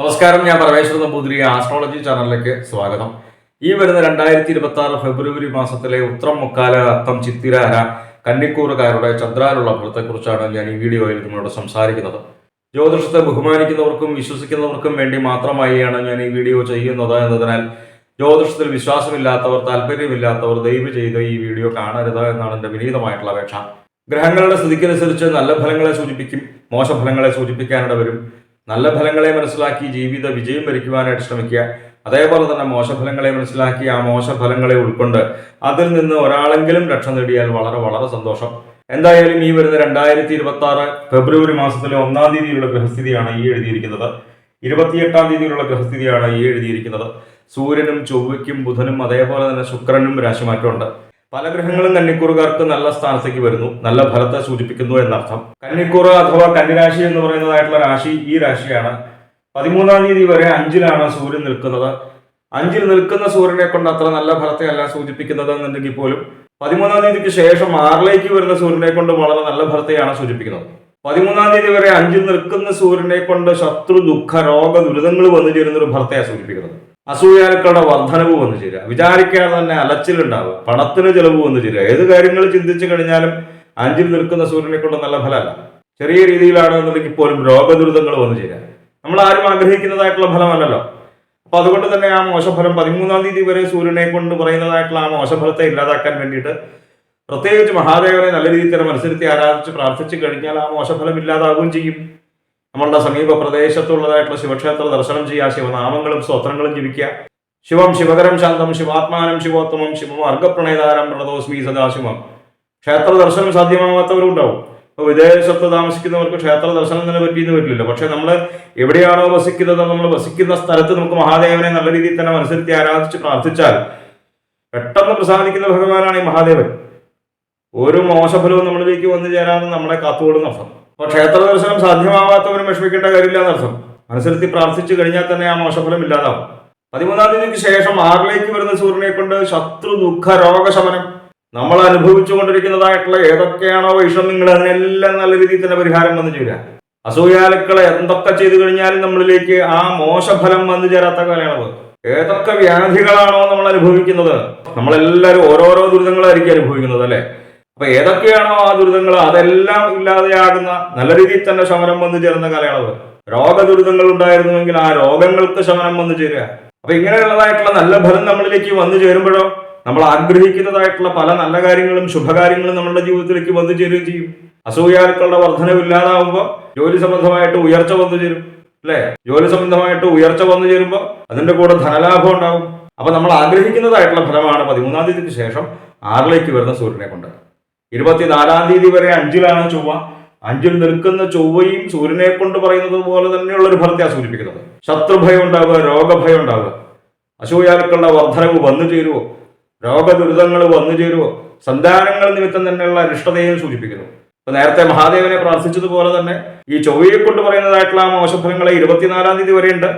നമസ്കാരം ഞാൻ പരമേശ്വര നമ്പൂതിരി ആസ്ട്രോളജി ചാനലിലേക്ക് സ്വാഗതം. ഈ വരുന്ന രണ്ടായിരത്തി ഇരുപത്തി ആറ് ഫെബ്രുവരി മാസത്തിലെ ഉത്രം മുക്കാല അത്തം ചിത്തിരാര കന്നിക്കൂറുകാരുടെ ചന്ദ്രാനുള്ള ഫലത്തെക്കുറിച്ചാണ് ഞാൻ ഈ വീഡിയോയിൽ നിങ്ങളോട് സംസാരിക്കുന്നത്. ജ്യോതിഷത്തെ ബഹുമാനിക്കുന്നവർക്കും വിശ്വസിക്കുന്നവർക്കും വേണ്ടി മാത്രമായാണ് ഞാൻ ഈ വീഡിയോ ചെയ്യുന്നത് എന്നതിനാൽ ജ്യോതിഷത്തിൽ വിശ്വാസമില്ലാത്തവർ താല്പര്യമില്ലാത്തവർ ദയവ് ചെയ്ത് ഈ വീഡിയോ കാണരുത് എന്നാണ് എന്റെ വിനീതമായിട്ടുള്ള അപേക്ഷ. ഗ്രഹങ്ങളുടെ സ്ഥിതിക്കനുസരിച്ച് നല്ല ഫലങ്ങളെ സൂചിപ്പിക്കും മോശഫലങ്ങളെ സൂചിപ്പിക്കാനിട വരും നല്ല ഫലങ്ങളെ മനസ്സിലാക്കി ജീവിത വിജയം വരിക്കുവാനായിട്ട് ശ്രമിക്കുക. അതേപോലെ തന്നെ മോശഫലങ്ങളെ മനസ്സിലാക്കി ആ മോശഫലങ്ങളെ ഉൾക്കൊണ്ട് അതിൽ നിന്ന് ഒരാളെങ്കിലും രക്ഷ നേടിയാൽ വളരെ വളരെ സന്തോഷം. എന്തായാലും ഈ വരുന്ന രണ്ടായിരത്തി ഇരുപത്തി ആറ് ഫെബ്രുവരി മാസത്തിലെ ഒന്നാം തീയതിയിലുള്ള ഗ്രഹസ്ഥിതിയാണ് ഈ എഴുതിയിരിക്കുന്നത്. ഇരുപത്തിയെട്ടാം തീയതിയിലുള്ള ഗ്രഹസ്ഥിതിയാണ് ഈ എഴുതിയിരിക്കുന്നത്. സൂര്യനും ചൊവ്വയ്ക്കും ബുധനും അതേപോലെ തന്നെ ശുക്രനും രാശിമാറ്റമുണ്ട്. പല ഗ്രഹങ്ങളും കന്നിക്കൂറുകാർക്ക് നല്ല സ്ഥാനത്തേക്ക് വരുന്നു നല്ല ഫലത്തെ സൂചിപ്പിക്കുന്നു എന്നർത്ഥം. കന്നിക്കൂറ് അഥവാ കന്നിരാശി എന്ന് പറയുന്നതായിട്ടുള്ള രാശി ഈ രാശിയാണ്. പതിമൂന്നാം തീയതി വരെ അഞ്ചിലാണ് സൂര്യൻ നിൽക്കുന്നത്. അഞ്ചിൽ നിൽക്കുന്ന സൂര്യനെ കൊണ്ട് അത്ര നല്ല ഫലത്തെ അല്ല സൂചിപ്പിക്കുന്നത് എന്നുണ്ടെങ്കിൽ പോലും പതിമൂന്നാം തീയതിക്ക് ശേഷം ആറിലേക്ക് വരുന്ന സൂര്യനെ കൊണ്ട് വളരെ നല്ല ഫലത്തെയാണ് സൂചിപ്പിക്കുന്നത്. പതിമൂന്നാം തീയതി വരെ അഞ്ചിൽ നിൽക്കുന്ന സൂര്യനെ കൊണ്ട് ശത്രു ദുഃഖ രോഗ ദുരിതങ്ങൾ വന്നു ചേരുന്ന ഒരു ഫലത്തെയാണ് സൂചിപ്പിക്കുന്നത്. അസൂയാലുക്കളുടെ വർധനവ് വന്നു ചേരുക. വിചാരിക്കാതെ തന്നെ അലച്ചിലുണ്ടാവുക. പണത്തിന് ചിലവ് വന്നു ചേരുക. ഏത് കാര്യങ്ങൾ ചിന്തിച്ചു കഴിഞ്ഞാലും അഞ്ചിൽ നിൽക്കുന്ന സൂര്യനെ കൊണ്ട് നല്ല ഫലമല്ല. ചെറിയ രീതിയിലാണെന്നുണ്ടെങ്കിൽ പോലും രോഗദുരിതങ്ങൾ വന്നു ചേരുക. നമ്മൾ ആരും ആഗ്രഹിക്കുന്നതായിട്ടുള്ള ഫലമല്ലല്ലോ. അപ്പൊ അതുകൊണ്ട് തന്നെ ആ മോശഫലം പതിമൂന്നാം തീയതി വരെ സൂര്യനെ കൊണ്ട് പറയുന്നതായിട്ടുള്ള ആ മോശഫലത്തെ ഇല്ലാതാക്കാൻ വേണ്ടിയിട്ട് പ്രത്യേകിച്ച് മഹാദേവനെ നല്ല രീതിയിൽ തന്നെ മനസ്സിരുത്തി ആരാധിച്ച് പ്രാർത്ഥിച്ചു കഴിഞ്ഞാൽ ആ മോശഫലം ഇല്ലാതാവുകയും ചെയ്യും. നമ്മളുടെ സമീപ പ്രദേശത്തുള്ളതായിട്ടുള്ള ശിവക്ഷേത്ര ദർശനം ചെയ്യുക ശിവനാമങ്ങളും സ്തോത്രങ്ങളും ജീവിക്കുക ശിവം ശിവകരം ശാന്തം ശിവാത്മാനം ശിവോത്തമം ശിവം അർഘപ്രണയതാരം പ്രണതോസ്മി സദാശിവം ക്ഷേത്ര ദർശനം സാധ്യമാവാത്തവരും ഉണ്ടാവും ഇപ്പോൾ വിദേശത്ത് താമസിക്കുന്നവർക്ക് ക്ഷേത്ര ദർശനം തന്നെ പറ്റിയെന്ന് പറ്റില്ല പക്ഷെ നമ്മൾ എവിടെയാണോ വസിക്കുന്നത് നമ്മൾ വസിക്കുന്ന സ്ഥലത്ത് നമുക്ക് മഹാദേവനെ നല്ല രീതിയിൽ തന്നെ മനസ്സിരുത്തി ആരാധിച്ച് പ്രാർത്ഥിച്ചാൽ പെട്ടെന്ന് പ്രസാദിക്കുന്ന ഭഗവാനാണ് ഈ മഹാദേവൻ. ഒരു മോശഫലവും നമ്മളിലേക്ക് വന്നു ചേരാതെ നമ്മളെ കാത്തുകൊള്ളുന്ന അർത്ഥം അപ്പോൾ ക്ഷേത്ര ദർശനം സാധ്യമാവാത്തവരും വിഷമിക്കേണ്ട കാര്യമില്ല എന്നർത്ഥം. മനസ്സിലെത്തി പ്രാർത്ഥിച്ചു കഴിഞ്ഞാൽ തന്നെ ആ മോശഫലം ഇല്ലാതാവും. പതിമൂന്നാം തീയതിക്ക് ശേഷം ആറിലേക്ക് വരുന്ന സൂര്യനെ കൊണ്ട് ശത്രു ദുഃഖ രോഗശമനം നമ്മൾ അനുഭവിച്ചു കൊണ്ടിരിക്കുന്നതായിട്ടുള്ള ഏതൊക്കെയാണോ നിങ്ങൾ അതിനെല്ലാം നല്ല രീതിയിൽ തന്നെ പരിഹാരം വന്നു ചേരുക. അസൂയാലുക്കളെ എന്തൊക്കെ ചെയ്തു കഴിഞ്ഞാലും നമ്മളിലേക്ക് ആ മോശഫലം വന്നു ചേരാത്ത കാലയളവ്. ഏതൊക്കെ വ്യാധികളാണോ നമ്മൾ അനുഭവിക്കുന്നത്? നമ്മളെല്ലാവരും ഓരോരോ ദുരിതങ്ങളായിരിക്കും അനുഭവിക്കുന്നത് അല്ലെ? അപ്പൊ ഏതൊക്കെയാണോ ആ ദുരിതങ്ങൾ അതെല്ലാം ഇല്ലാതെയാകുന്ന നല്ല രീതിയിൽ തന്നെ ശമനം വന്നു ചേരുന്ന കാലയളവ്. രോഗദുരിതങ്ങൾ ഉണ്ടായിരുന്നുവെങ്കിൽ ആ രോഗങ്ങൾക്ക് ശമനം വന്നു ചേരുക. അപ്പൊ ഇങ്ങനെയുള്ളതായിട്ടുള്ള നല്ല ഫലം നമ്മളിലേക്ക് വന്നു ചേരുമ്പോഴോ നമ്മൾ ആഗ്രഹിക്കുന്നതായിട്ടുള്ള പല നല്ല കാര്യങ്ങളും ശുഭകാര്യങ്ങളും നമ്മുടെ ജീവിതത്തിലേക്ക് വന്നു ചേരുകയും ചെയ്യും. അസൂയാലുക്കളുടെ വർധനവില്ലാതാവുമ്പോൾ ജോലി സംബന്ധമായിട്ട് ഉയർച്ച വന്നു ചേരും അല്ലെ? ജോലി സംബന്ധമായിട്ട് ഉയർച്ച വന്നു ചേരുമ്പോൾ അതിന്റെ കൂടെ ധനലാഭം ഉണ്ടാകും അപ്പൊ നമ്മൾ ആഗ്രഹിക്കുന്നതായിട്ടുള്ള ഫലമാണ് പതിമൂന്നാം തീയതിക്ക് ശേഷം ആറിലേക്ക് വരുന്ന സൂര്യനെ കൊണ്ട്. ഇരുപത്തിനാലാം തീയതി വരെ അഞ്ചിലാണ് ചൊവ്വ. അഞ്ചിൽ നിൽക്കുന്ന ചൊവ്വയും സൂര്യനെ കൊണ്ട് പറയുന്നത് പോലെ തന്നെയുള്ള ഒരു ഫലത്തെയാണ് സൂചിപ്പിക്കുന്നത്. ശത്രുഭയം ഉണ്ടാവുക രോഗഭയം ഉണ്ടാവുക. അസൂയാലുക്കളുടെ വർധനവ് വന്നു ചേരുവോ? രോഗദുരിതങ്ങൾ വന്നു ചേരുവോ? സന്താനങ്ങൾ നിമിത്തം തന്നെയുള്ള അരിഷ്ടതയും സൂചിപ്പിക്കുന്നു. ഇപ്പൊ നേരത്തെ മഹാദേവനെ പ്രാർത്ഥിച്ചതുപോലെ തന്നെ ഈ ചൊവ്വയെ കൊണ്ട് പറയുന്നതായിട്ടുള്ള ആ മോശഫലങ്ങളെ ഇരുപത്തിനാലാം തീയതി ഉണ്ട്.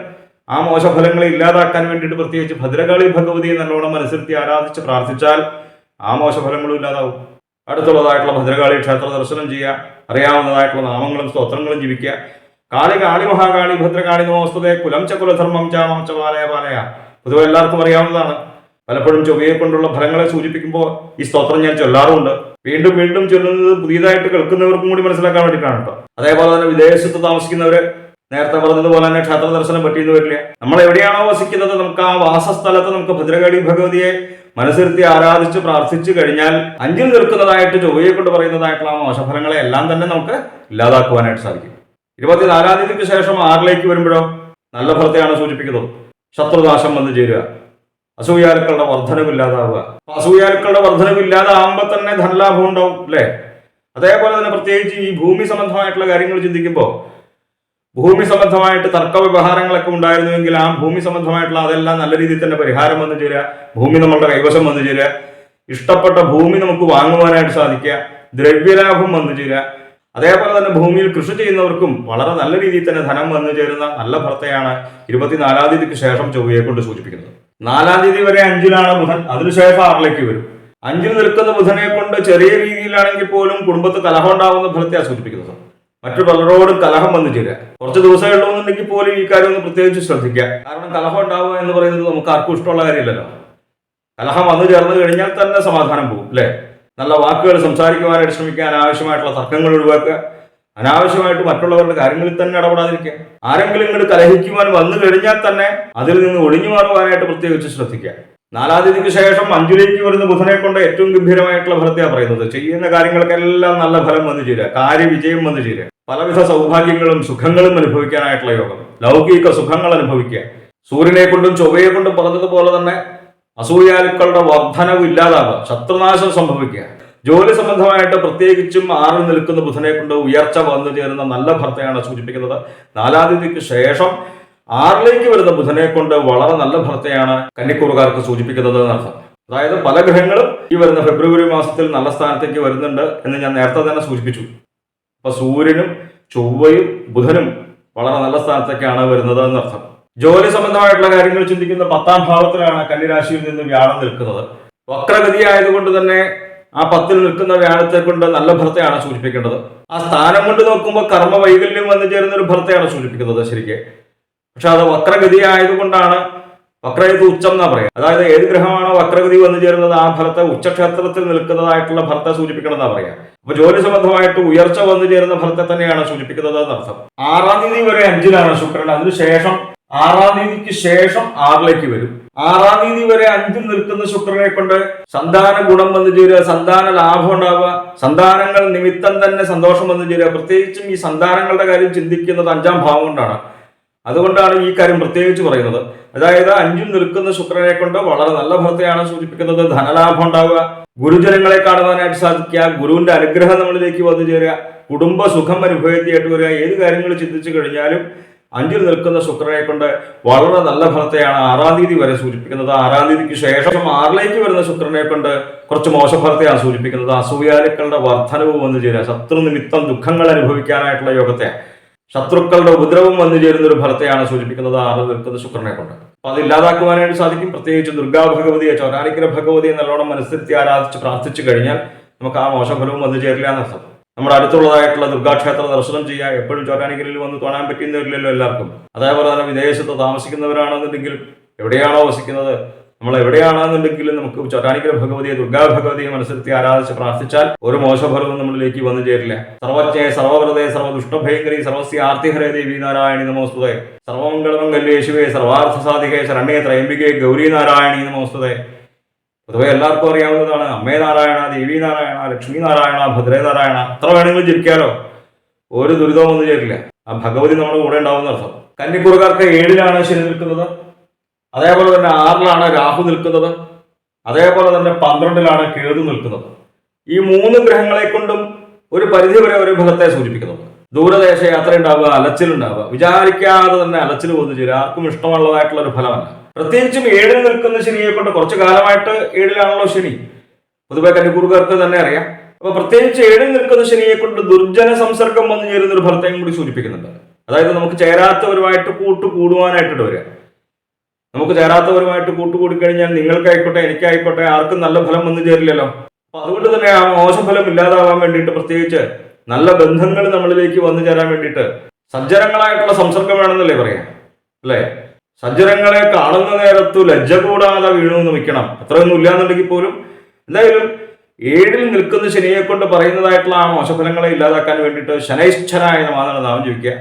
ആ മോശഫലങ്ങളെ ഇല്ലാതാക്കാൻ വേണ്ടിയിട്ട് പ്രത്യേകിച്ച് ഭദ്രകാളി ഭഗവതിയെ നല്ലോണം മനസ്സിരുത്തി ആരാധിച്ച് പ്രാർത്ഥിച്ചാൽ ആ മോശഫലങ്ങളും ഇല്ലാതാവും. അടുത്തുള്ളതായിട്ടുള്ള ഭദ്രകാളി ക്ഷേത്ര ദർശനം ചെയ്യുക അറിയാവുന്നതായിട്ടുള്ള നാമങ്ങളും സ്തോത്രങ്ങളും ജീവിക്കുക. കാളി കാളി മഹാകാളി ഭദ്രകാളി നമോസ്തുതേ കുലം ച കുലധർമ്മം ചാമം ച പാലയ പാലയ പൊതുവെ എല്ലാവർക്കും അറിയാവുന്നതാണ്. പലപ്പോഴും ചൊവ്വയെ കൊണ്ടുള്ള ഫലങ്ങളെ സൂചിപ്പിക്കുമ്പോൾ ഈ സ്തോത്രം ഞാൻ ചൊല്ലാറുമുണ്ട്. വീണ്ടും വീണ്ടും ചൊല്ലുന്നത് പുതിയതായിട്ട് കേൾക്കുന്നവർക്കും കൂടി മനസ്സിലാക്കാൻ വേണ്ടിയിട്ടാണ് കേട്ടോ. അതേപോലെ തന്നെ വിദേശത്ത് താമസിക്കുന്നവര് നേരത്തെ പറഞ്ഞതുപോലെ തന്നെ ക്ഷേത്ര ദർശനം പറ്റിയെന്ന് വരില്ല. നമ്മൾ എവിടെയാണോ വസിക്കുന്നത് നമുക്ക് ആ വാസസ്ഥലത്ത് നമുക്ക് ഭദ്രകാളി ഭഗവതിയെ മനസ്സിരുത്തി ആരാധിച്ച് പ്രാർത്ഥിച്ചു കഴിഞ്ഞാൽ അഞ്ചിൽ നിൽക്കുന്നതായിട്ട് ചൊവ്വയെ കൊണ്ട് പറയുന്നതായിട്ടുള്ള മോശഫലങ്ങളെ എല്ലാം തന്നെ നമുക്ക് ഇല്ലാതാക്കുവാനായിട്ട് സാധിക്കും. ഇരുപത്തിനാലാം തീയതിക്ക് ശേഷം ആറിലേക്ക് വരുമ്പോഴോ നല്ല ഫലത്തെയാണ് സൂചിപ്പിക്കുന്നത്. ശത്രുനാശം വന്നു ചേരുക. അസൂയാലുക്കളുടെ വർധനവില്ലാതാവുക അപ്പൊ അസൂയാലുക്കളുടെ വർധനവില്ലാതാവുമ്പോൾ തന്നെ ധനലാഭം ഉണ്ടാവും അല്ലേ? അതേപോലെ തന്നെ പ്രത്യേകിച്ച് ഈ ഭൂമി സംബന്ധമായിട്ടുള്ള കാര്യങ്ങൾ ചിന്തിക്കുമ്പോൾ ഭൂമി സംബന്ധമായിട്ട് തർക്ക വ്യവഹാരങ്ങളൊക്കെ ഉണ്ടായിരുന്നുവെങ്കിൽ ആ ഭൂമി സംബന്ധമായിട്ടുള്ള അതെല്ലാം നല്ല രീതിയിൽ തന്നെ പരിഹാരം വന്നു ചേരുക ഭൂമി നമ്മളുടെ കൈവശം വന്നു ചേരുക ഇഷ്ടപ്പെട്ട ഭൂമി നമുക്ക് വാങ്ങുവാനായിട്ട് സാധിക്കുക ദ്രവ്യലാഭം വന്നു ചേരുക. അതേപോലെ തന്നെ ഭൂമിയിൽ കൃഷി ചെയ്യുന്നവർക്കും വളരെ നല്ല രീതിയിൽ തന്നെ ധനം വന്നു ചേരുന്ന നല്ല ഭർത്തയാണ് ഇരുപത്തിനാലാം തീയതിക്ക് ശേഷം ചൊവ്വയെ കൊണ്ട് സൂചിപ്പിക്കുന്നത്. നാലാം തീയതി വരെ അഞ്ചിലാണ് ബുധൻ അതിനുശേഷം ആറിലേക്ക് വരും. അഞ്ചിൽ നിൽക്കുന്ന ബുധനെ കൊണ്ട് ചെറിയ രീതിയിലാണെങ്കിൽ പോലും കുടുംബത്ത് കലഹം ഉണ്ടാവുന്ന ഫലത്തെയാണ് സൂചിപ്പിക്കുന്നത്. മറ്റു പലരോടും കലഹം വന്നു ചേരുക. കുറച്ച് ദിവസമേ ഉള്ളൂന്നുണ്ടെങ്കിൽ പോലും ഈ കാര്യം ഒന്ന് പ്രത്യേകിച്ച് ശ്രദ്ധിക്കുക. കാരണം കലഹം ഉണ്ടാവുക എന്ന് പറയുന്നത് നമുക്ക് ആർക്കും ഇഷ്ടമുള്ള കാര്യമില്ലല്ലോ. കലഹം വന്നു ചേർന്ന് കഴിഞ്ഞാൽ തന്നെ സമാധാനം പോകും അല്ലേ? നല്ല വാക്കുകൾ സംസാരിക്കുവാനായിട്ട് ശ്രമിക്കുക അനാവശ്യമായിട്ടുള്ള തർക്കങ്ങൾ ഒഴിവാക്കുക അനാവശ്യമായിട്ട് മറ്റുള്ളവരുടെ കാര്യങ്ങളിൽ തന്നെ ഇടപെടാതിരിക്കുക. ആരെങ്കിലും ഇങ്ങോട്ട് കലഹിക്കുവാൻ വന്നു കഴിഞ്ഞാൽ തന്നെ അതിൽ നിന്ന് ഒഴിഞ്ഞു മാറുവാനായിട്ട് പ്രത്യേകിച്ച് ശ്രദ്ധിക്കുക. നാലാം തീയതിക്ക് ശേഷം അഞ്ചുലേക്ക് വരുന്ന ബുധനെ കൊണ്ട് ഏറ്റവും ഗംഭീരമായിട്ടുള്ള ഫലത്തെയാണ് പറയുന്നത്. ചെയ്യുന്ന കാര്യങ്ങൾക്കെല്ലാം നല്ല ഫലം വന്നു ചേരുക. കാര്യവിജയം വന്നു ചേരുക. പലവിധ സൗഭാഗ്യങ്ങളും സുഖങ്ങളും അനുഭവിക്കാനായിട്ടുള്ള യോഗം. ലൗകിക സുഖങ്ങൾ അനുഭവിക്കുക. സൂര്യനെ കൊണ്ടും ചൊവ്വയെ കൊണ്ടും പറഞ്ഞതുപോലെ തന്നെ അസൂയാലുക്കളുടെ വർധനവ് ഇല്ലാതാവുക. ശത്രുനാശം സംഭവിക്കുക. ജോലി സംബന്ധമായിട്ട് പ്രത്യേകിച്ചും ആറിൽ നിൽക്കുന്ന ബുധനെ കൊണ്ട് ഉയർച്ച വന്നു ചേരുന്ന നല്ല ഭർത്തയാണ് സൂചിപ്പിക്കുന്നത്. നാലാം തീയതിക്ക് ശേഷം ആറിലേക്ക് വരുന്ന ബുധനെ കൊണ്ട് വളരെ നല്ല ഭർത്തയാണ് കന്നിക്കൂറുകാർക്ക് സൂചിപ്പിക്കുന്നത് എന്നർത്ഥം. അതായത് പല ഗ്രഹങ്ങളും ഈ വരുന്ന ഫെബ്രുവരി മാസത്തിൽ നല്ല സ്ഥാനത്തേക്ക് വരുന്നുണ്ട് എന്ന് ഞാൻ നേരത്തെ തന്നെ സൂചിപ്പിച്ചു. അപ്പൊ സൂര്യനും ചൊവ്വയും ബുധനും വളരെ നല്ല സ്ഥാനത്തൊക്കെയാണ് വരുന്നത് എന്നർത്ഥം. ജോലി സംബന്ധമായിട്ടുള്ള കാര്യങ്ങൾ ചിന്തിക്കുന്ന പത്താം ഭാവത്തിലാണ് കന്നിരാശിയിൽ നിന്ന് വ്യാഴം നിൽക്കുന്നത്. വക്രഗതി ആയതുകൊണ്ട് തന്നെ ആ പത്തിൽ നിൽക്കുന്ന വ്യാഴത്തെ കൊണ്ട് നല്ല ഭർത്തയാണ് സൂചിപ്പിക്കേണ്ടത്. ആ സ്ഥാനം കൊണ്ട് നോക്കുമ്പോൾ കർമ്മ വൈകല്യം വന്നു ചേരുന്ന ഒരു ഭർത്തയാണ് സൂചിപ്പിക്കുന്നത് ശരിക്ക്. പക്ഷെ അത് വക്രഗതി ആയതുകൊണ്ടാണ് വക്രഗതി ഉച്ചം എന്നാ പറയാം അതായത് ഏത് ഗ്രഹമാണോ വക്രഗതി വന്നു ചേരുന്നത് ആ ഭർത്ത ഉച്ചക്ഷേത്രത്തിൽ നിൽക്കുന്നതായിട്ടുള്ള ഫലത്തെ സൂചിപ്പിക്കണമെന്നാ പറയാം അപ്പൊ ജോലി സംബന്ധമായിട്ട് ഉയർച്ച വന്നു ചേരുന്ന ഫലത്തെ തന്നെയാണ് സൂചിപ്പിക്കുന്നത് എന്നർത്ഥം ആറാം തീയതി വരെ അഞ്ചിലാണ് ശുക്രൻ. അതിനുശേഷം ആറാം തീയതിക്ക് ശേഷം ആറിലേക്ക് വരും. ആറാം തീയതി വരെ അഞ്ചിൽ നിൽക്കുന്ന ശുക്രനെ കൊണ്ട് സന്താന ഗുണം വന്നു ചേരുക സന്താന ലാഭം ഉണ്ടാവുക സന്താനങ്ങൾ നിമിത്തം തന്നെ സന്തോഷം വന്നു ചേരുക. പ്രത്യേകിച്ചും ഈ സന്താനങ്ങളുടെ കാര്യം ചിന്തിക്കുന്നത് അഞ്ചാം ഭാവം കൊണ്ടാണ്. അതുകൊണ്ടാണ് ഈ കാര്യം പ്രത്യേകിച്ച് പറയുന്നത്. അതായത് അഞ്ചും നിൽക്കുന്ന ശുക്രനെ കൊണ്ട് വളരെ നല്ല ഫലത്തെയാണ് സൂചിപ്പിക്കുന്നത്. ധനലാഭം ഉണ്ടാവുക ഗുരുജനങ്ങളെ കാണുവാനായിട്ട് സാധിക്കുക ഗുരുവിന്റെ അനുഗ്രഹം നമ്മളിലേക്ക് വന്നു ചേരുക കുടുംബ സുഖം അനുഭവത്തിയായിട്ട് വരിക ഏത് കാര്യങ്ങൾ ചിന്തിച്ചു കഴിഞ്ഞാലും അഞ്ചിൽ നിൽക്കുന്ന ശുക്രനെ കൊണ്ട് വളരെ നല്ല ഫലത്തെയാണ് ആറാം തീയതി വരെ സൂചിപ്പിക്കുന്നത്. ആറാം തീയതിക്ക് ശേഷം ആറിലേക്ക് വരുന്ന ശുക്രനെ കൊണ്ട് കുറച്ച് മോശഫലത്തെയാണ് സൂചിപ്പിക്കുന്നത്. അസൂയാലുക്കളുടെ വർധനവ് വന്നു ചേരുക. ശത്രു നിമിത്തം ദുഃഖങ്ങൾ അനുഭവിക്കാനായിട്ടുള്ള യോഗത്തെ ശത്രുക്കളുടെ ഉപദ്രവം വന്നു ചേരുന്ന ഒരു ഫലത്തെയാണ് സൂചിപ്പിക്കുന്നത് ആറ് നിൽക്കുന്ന ശുക്രനെ കൊണ്ട്. അപ്പൊ അത് ഇല്ലാതാക്കുവാനായിട്ട് സാധിക്കും. പ്രത്യേകിച്ച് ദുർഗാ ഭഗവതിയെ ചൗരാനിക്കര ഭഗവതിയെ നല്ലോണം മനസ്സിരുത്തി ആരാധിച്ച് പ്രാർത്ഥിച്ചു കഴിഞ്ഞാൽ നമുക്ക് ആ മോശഫലവും വന്നു ചേരില്ല എന്നർത്ഥം. നമ്മുടെ അടുത്തുള്ളതായിട്ടുള്ള ദുർഗാക്ഷേത്ര ദർശനം ചെയ്യുക എപ്പോഴും ചോറ്റാനിക്കലിൽ വന്ന് കാണാൻ പറ്റുന്നവരില്ലല്ലോ എല്ലാവർക്കും. അതേപോലെ തന്നെ വിദേശത്ത് താമസിക്കുന്നവരാണെന്നുണ്ടെങ്കിലും എവിടെയാണോ വസിക്കുന്നത് നമ്മൾ എവിടെയാണെന്നുണ്ടെങ്കിലും നമുക്ക് ചൊട്ടാനിക്കര ഭഗവതിയെ ദുർഗാ ഭഗവതിയെ മനസ്സിലത്തി ആരാധിച്ച് പ്രാർത്ഥിച്ചാൽ ഒരു മോശഫലവും നമ്മളിലേക്ക് വന്നു ചേരില്ല. സർവജ്ഞയെ സർവവ്രതയെ സർവദുഷ്ടഭയങ്കരി സർവസ്യ ആർത്തിഹരേ ദേവി നാരായണി നമോസ്തുതേ. സർവമംഗളമംഗല്യേ ശിവേ സർവാർത്ഥ സാധികേ ശരണ്യേ ത്രയംബികേ ഗൗരി നാരായണി നമോസ്തുതേ. പൊതുവെ എല്ലാവർക്കും അറിയാവുന്നതാണ് അമ്മേ നാരായണ ദേവി നാരായണ ലക്ഷ്മി നാരായണ ഭദ്രേ നാരായണ എത്ര വേണമെങ്കിലും ജനിക്കാലോ ഒരു ദുരിതവും ഒന്നും ചേരില്ല. ആ ഭഗവതി നമ്മുടെ കൂടെ ഉണ്ടാവുന്ന അർത്ഥം കന്നിക്കുറുകാർക്ക് ഏഴിലാണ് ശനി നിൽക്കുന്നത്? അതേപോലെ തന്നെ ആറിലാണ് രാഹു നിൽക്കുന്നത്. അതേപോലെ തന്നെ പന്ത്രണ്ടിലാണ് കേതു നിൽക്കുന്നത്. ഈ മൂന്ന് ഗ്രഹങ്ങളെ കൊണ്ടും ഒരു പരിധി വരെ ഒരു ഭഗത്തെ സൂചിപ്പിക്കുന്നത് ദൂരദേശ യാത്ര ഉണ്ടാവുക അലച്ചിലുണ്ടാവുക. വിചാരിക്കാതെ തന്നെ അലച്ചിൽ പോകുന്നു ചേരുക ആർക്കും ഇഷ്ടമുള്ളതായിട്ടുള്ള ഒരു ഫലമല്ല. പ്രത്യേകിച്ചും ഏഴിൽ നിൽക്കുന്ന ശനിയെ കൊണ്ട് കുറച്ചു കാലമായിട്ട് ഏഴിലാണല്ലോ ശനി. പൊതുവെ കന്നിക്കൂറുകാർക്ക് തന്നെ അറിയാം. അപ്പൊ പ്രത്യേകിച്ച് ഏഴിൽ നിൽക്കുന്ന ശനിയെ കൊണ്ട് ദുർജന സംസർഗം വന്നു ചേരുന്ന ഒരു ഫലത്തെയും കൂടി സൂചിപ്പിക്കുന്നുണ്ട്. അതായത് നമുക്ക് ചേരാത്തവരുമായിട്ട് കൂട്ടു കൂടുവാനായിട്ട് വരിക. നമുക്ക് ചേരാത്തവരുമായിട്ട് കൂട്ടുകൂടി കഴിഞ്ഞാൽ നിങ്ങൾക്കായിക്കോട്ടെ എനിക്കായിക്കോട്ടെ ആർക്കും നല്ല ഫലം വന്നു ചേരില്ലല്ലോ. അപ്പൊ അതുകൊണ്ട് തന്നെ ആ മോശഫലം ഇല്ലാതാവാൻ വേണ്ടിയിട്ട് പ്രത്യേകിച്ച് നല്ല ബന്ധങ്ങൾ നമ്മളിലേക്ക് വന്നു ചേരാൻ വേണ്ടിയിട്ട് സജ്ജനങ്ങളായിട്ടുള്ള സംസർഗം വേണമെന്നല്ലേ പറയാം? അല്ലേ? സജ്ജനങ്ങളെ കാണുന്ന നേരത്തു ലജ്ജ കൂടാതെ വീണു നിൽക്കണം. അത്രയൊന്നും ഇല്ലാന്നുണ്ടെങ്കിൽ പോലും എന്തായാലും ഏഴിൽ നിൽക്കുന്ന ശനിയെ കൊണ്ട് പറയുന്നതായിട്ടുള്ള ആ മോശഫലങ്ങളെ ഇല്ലാതാക്കാൻ വേണ്ടിയിട്ട് ശനൈശ്വരായ നമാന്നാണ് നാമം ജീവിക്കുക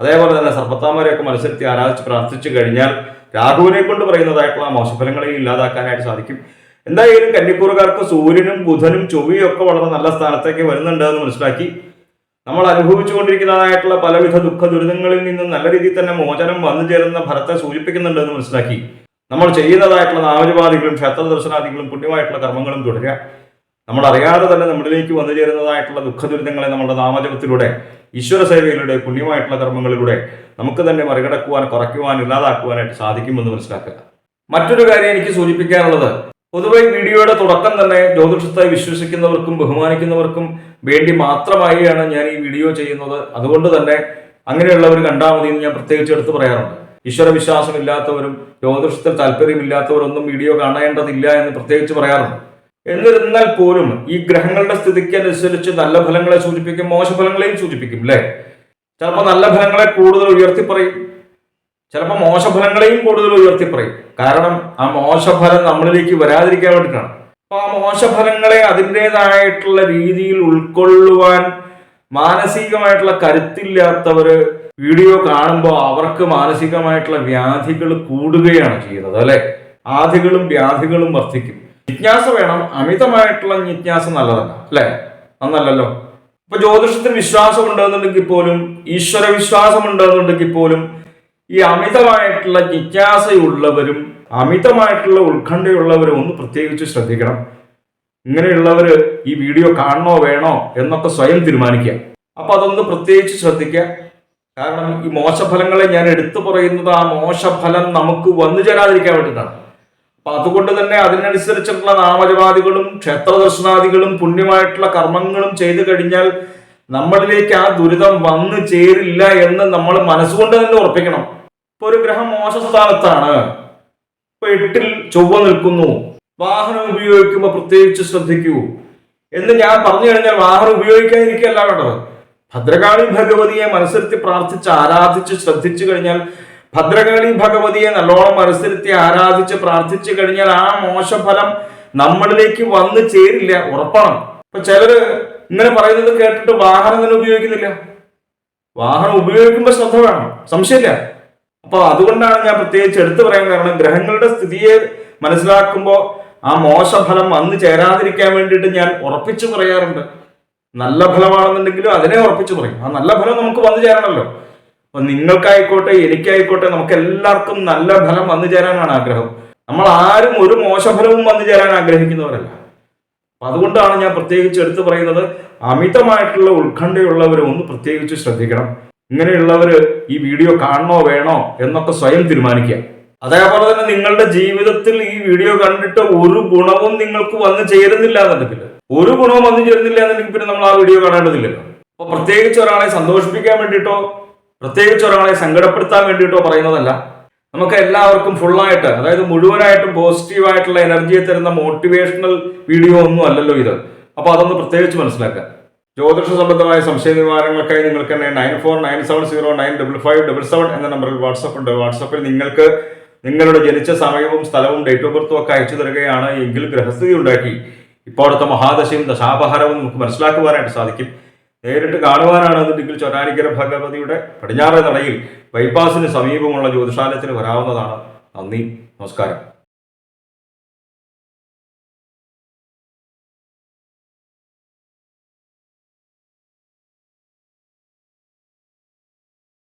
അതേപോലെ തന്നെ സർപ്പത്താമാരെയൊക്കെ മത്സരത്തി ആരാധിച്ച് പ്രാർത്ഥിച്ചു കഴിഞ്ഞാൽ രാഹുവിനെ കൊണ്ട് പറയുന്നതായിട്ടുള്ള മോശഫലങ്ങളെ ഇല്ലാതാക്കാനായിട്ട് സാധിക്കും. എന്തായാലും കന്നിക്കൂറുകാർക്ക് സൂര്യനും ബുധനും ചൊവ്വയും ഒക്കെ വളരെ നല്ല സ്ഥാനത്തേക്ക് വരുന്നുണ്ട് എന്ന് മനസ്സിലാക്കി. നമ്മൾ അനുഭവിച്ചുകൊണ്ടിരിക്കുന്നതായിട്ടുള്ള പലവിധ ദുഃഖ ദുരിതങ്ങളിൽ നിന്ന് നല്ല രീതിയിൽ തന്നെ മോചനം വന്നു ചേരുന്ന ഫലത്തെ സൂചിപ്പിക്കുന്നുണ്ട് എന്ന് മനസ്സിലാക്കി. നമ്മൾ ചെയ്യുന്നതായിട്ടുള്ള നാമജപാദികളും ക്ഷേത്ര ദർശനാദികളും പുണ്യമായിട്ടുള്ള കർമ്മങ്ങളും തുടരുക. നമ്മൾ അറിയാതെ തന്നെ നമ്മളിലേക്ക് വന്നു ചേരുന്നതായിട്ടുള്ള ദുഃഖ ദുരിതങ്ങളെ നമ്മുടെ നാമജപത്തിലൂടെ ഈശ്വര സേവയിലൂടെ പുണ്യമായിട്ടുള്ള കർമ്മങ്ങളിലൂടെ നമുക്ക് തന്നെ മറികടക്കുവാൻ കുറയ്ക്കുവാൻ ഇല്ലാതാക്കുവാനായിട്ട് സാധിക്കുമെന്ന് മനസ്സിലാക്കുക. മറ്റൊരു കാര്യം എനിക്ക് സൂചിപ്പിക്കാനുള്ളത് പൊതുവെ വീഡിയോയുടെ തുടക്കം തന്നെ ജ്യോതിഷത്തെ വിശ്വസിക്കുന്നവർക്കും ബഹുമാനിക്കുന്നവർക്കും വേണ്ടി മാത്രമായാണ് ഞാൻ ഈ വീഡിയോ ചെയ്യുന്നത്. അതുകൊണ്ട് തന്നെ അങ്ങനെയുള്ളവർ കണ്ടാൽ മതി എന്ന് ഞാൻ പ്രത്യേകിച്ച് എടുത്ത് പറയാറുണ്ട്. ഈശ്വരവിശ്വാസമില്ലാത്തവരും ജ്യോതിഷത്തിൽ താല്പര്യമില്ലാത്തവരൊന്നും വീഡിയോ കാണേണ്ടതില്ല എന്ന് പ്രത്യേകിച്ച് പറയാറുണ്ട്. എന്നിരുന്നാൽ പോലും ഈ ഗ്രഹങ്ങളുടെ സ്ഥിതിക്ക് അനുസരിച്ച് നല്ല ഫലങ്ങളെ സൂചിപ്പിക്കും മോശ ഫലങ്ങളെയും സൂചിപ്പിക്കും അല്ലേ ചിലപ്പോൾ നല്ല ഫലങ്ങളെ കൂടുതൽ ഉയർത്തി പറയും. ചിലപ്പോൾ മോശഫലങ്ങളെയും കൂടുതൽ ഉയർത്തി പറയും. കാരണം ആ മോശഫലം നമ്മളിലേക്ക് വരാതിരിക്കാൻ വേണ്ടിയിട്ടാണ്. അപ്പൊ ആ മോശഫലങ്ങളെ അതിന്റെതായിട്ടുള്ള രീതിയിൽ ഉൾക്കൊള്ളുവാൻ മാനസികമായിട്ടുള്ള കരുത്തില്ലാത്തവര് വീഡിയോ കാണുമ്പോൾ അവർക്ക് മാനസികമായിട്ടുള്ള വ്യാധികൾ കൂടുകയാണ് ചെയ്യുന്നത് അല്ലെ? ആധികളും വ്യാധികളും വർദ്ധിക്കും. ജിജ്ഞാസ വേണം. അമിതമായിട്ടുള്ള ജിജ്ഞാസ നല്ലതല്ല അല്ലെ? നന്നല്ലല്ലോ. ഇപ്പൊ ജ്യോതിഷത്തിന് വിശ്വാസം ഉണ്ടെന്നുണ്ടെങ്കിൽ പോലും ഈശ്വര വിശ്വാസം ഉണ്ടെന്നുണ്ടെങ്കിൽ പോലും ഈ അമിതമായിട്ടുള്ള ജിജ്ഞാസയുള്ളവരും അമിതമായിട്ടുള്ള ഉത്കണ്ഠയുള്ളവരും ഒന്ന് പ്രത്യേകിച്ച് ശ്രദ്ധിക്കണം. ഇങ്ങനെയുള്ളവര് ഈ വീഡിയോ കാണണോ വേണോ എന്നൊക്കെ സ്വയം തീരുമാനിക്കുക. അപ്പൊ അതൊന്ന് പ്രത്യേകിച്ച് ശ്രദ്ധിക്കുക. കാരണം ഈ മോശഫലങ്ങളെ ഞാൻ എടുത്തു പറയുന്നത് ആ മോശഫലം നമുക്ക് വന്നു ചേരാതിരിക്കാൻ വേണ്ടിയിട്ടാണ്. അപ്പൊ അതുകൊണ്ട് തന്നെ അതിനനുസരിച്ചിട്ടുള്ള നാമജപാദികളും ക്ഷേത്ര ദർശനാദികളും പുണ്യമായിട്ടുള്ള കർമ്മങ്ങളും ചെയ്തു കഴിഞ്ഞാൽ നമ്മളിലേക്ക് ആ ദുരിതം വന്നു ചേരില്ല എന്ന് നമ്മൾ മനസ്സുകൊണ്ട് തന്നെ ഉറപ്പിക്കണം. ഇപ്പൊ ഒരു ഗ്രഹം മോശ സ്ഥാനത്താണ് ഇപ്പൊ എട്ടിൽ ചൊവ്വ നിൽക്കുന്നു. വാഹനം ഉപയോഗിക്കുമ്പോൾ പ്രത്യേകിച്ച് ശ്രദ്ധിക്കൂ. എന്ന് ഞാൻ പറഞ്ഞു കഴിഞ്ഞാൽ വാഹനം ഉപയോഗിക്കാതിരിക്കല്ല വേണ്ടത്. ഭദ്രകാളി ഭഗവതിയെ മനസ്സിരുത്തി പ്രാർത്ഥിച്ച് ആരാധിച്ച് ശ്രദ്ധിച്ചു കഴിഞ്ഞാൽ ഭദ്രകാളി ഭഗവതിയെ നല്ലോണം മനസ്സിരുത്തി ആരാധിച്ച് പ്രാർത്ഥിച്ചു കഴിഞ്ഞാൽ ആ മോശഫലം നമ്മളിലേക്ക് വന്നു ചേരില്ല ഉറപ്പാണ്. ഇപ്പൊ ചിലര് ഇങ്ങനെ പറയുന്നത് കേട്ടിട്ട് വാഹനം തന്നെ ഉപയോഗിക്കുന്നില്ല. വാഹനം ഉപയോഗിക്കുമ്പോൾ ശ്രദ്ധ വേണം സംശയമില്ല. അപ്പൊ അതുകൊണ്ടാണ് ഞാൻ പ്രത്യേകിച്ച് എടുത്തു പറയാൻ കാരണം ഗ്രഹങ്ങളുടെ സ്ഥിതിയെ മനസ്സിലാക്കുമ്പോൾ ആ മോശഫലം വന്നു ചേരാതിരിക്കാൻ വേണ്ടിയിട്ട് ഞാൻ ഉറപ്പിച്ചു പറയാറുണ്ട്. നല്ല ഫലമാണെന്നുണ്ടെങ്കിലും അതിനെ ഉറപ്പിച്ചു പറയും. ആ നല്ല ഫലം നമുക്ക് വന്നു ചേരണമല്ലോ. അപ്പൊ നിങ്ങൾക്കായിക്കോട്ടെ എനിക്കായിക്കോട്ടെ നമുക്ക് എല്ലാവർക്കും നല്ല ഫലം വന്നു ചേരാനാണ് ആഗ്രഹം. നമ്മൾ ആരും ഒരു മോശഫലവും വന്നു ചേരാൻ ആഗ്രഹിക്കുന്നവരല്ല. അതുകൊണ്ടാണ് ഞാൻ പ്രത്യേകിച്ച് എടുത്തു പറയുന്നത് അമിതമായിട്ടുള്ള ഉത്കണ്ഠയുള്ളവർ ഒന്ന് പ്രത്യേകിച്ച് ശ്രദ്ധിക്കണം. ഇങ്ങനെയുള്ളവർ ഈ വീഡിയോ കാണണോ വേണോ എന്നൊക്കെ സ്വയം തീരുമാനിക്കുക. അതേപോലെ തന്നെ നിങ്ങളുടെ ജീവിതത്തിൽ ഈ വീഡിയോ കണ്ടിട്ട് ഒരു ഗുണവും നിങ്ങൾക്ക് വന്നു ചേരുന്നില്ല എന്നുണ്ടെങ്കിൽ ഒരു ഗുണവും വന്നു ചേരുന്നില്ല എന്നുണ്ടെങ്കിൽ പിന്നെ നമ്മൾ ആ വീഡിയോ കാണേണ്ടതില്ലല്ലോ. അപ്പൊ പ്രത്യേകിച്ച് ഒരാളെ സന്തോഷിപ്പിക്കാൻ വേണ്ടിയിട്ടോ പ്രത്യേകിച്ച് ഒരാളെ സങ്കടപ്പെടുത്താൻ വേണ്ടിയിട്ടോ പറയുന്നതല്ല. നമുക്ക് എല്ലാവർക്കും ഫുള്ളായിട്ട് അതായത് മുഴുവനായിട്ടും പോസിറ്റീവായിട്ടുള്ള എനർജിയെ തരുന്ന മോട്ടിവേഷണൽ വീഡിയോ ഒന്നും അല്ലല്ലോ ഇത്. അപ്പോൾ അതൊന്ന് പ്രത്യേകിച്ച് മനസ്സിലാക്കുക. ജ്യോതിഷ സംബന്ധമായ സംശയ നിവാരണങ്ങൾക്കായി നിങ്ങൾക്ക് തന്നെ nine four nine seven zero nine double five double seven എന്ന നമ്പറിൽ വാട്സപ്പ് ഉണ്ട്. വാട്സപ്പിൽ നിങ്ങൾക്ക് നിങ്ങളുടെ ജനിച്ച സമയവും സ്ഥലവും ഡേറ്റ് ഓഫ് ബർത്തും ഒക്കെ അയച്ചു തരികയാണ് എങ്കിൽ ഗ്രഹസ്ഥിതി ഉണ്ടാക്കി. ഇപ്പോഴത്തെ മഹാദശയും ദശാപഹാരവും നമുക്ക് മനസ്സിലാക്കുവാനായിട്ട് സാധിക്കും. നേരിട്ട് കാണുവാനാണ് എന്നുണ്ടെങ്കിൽ ചൊരാനിക്കര ഭഗവതിയുടെ പടിഞ്ഞാറേ നടയിൽ ബൈപ്പാസിന് സമീപമുള്ള ജ്യോതിഷാലയത്തിന് വരാവുന്നതാണ്. നന്ദി. നമസ്കാരം.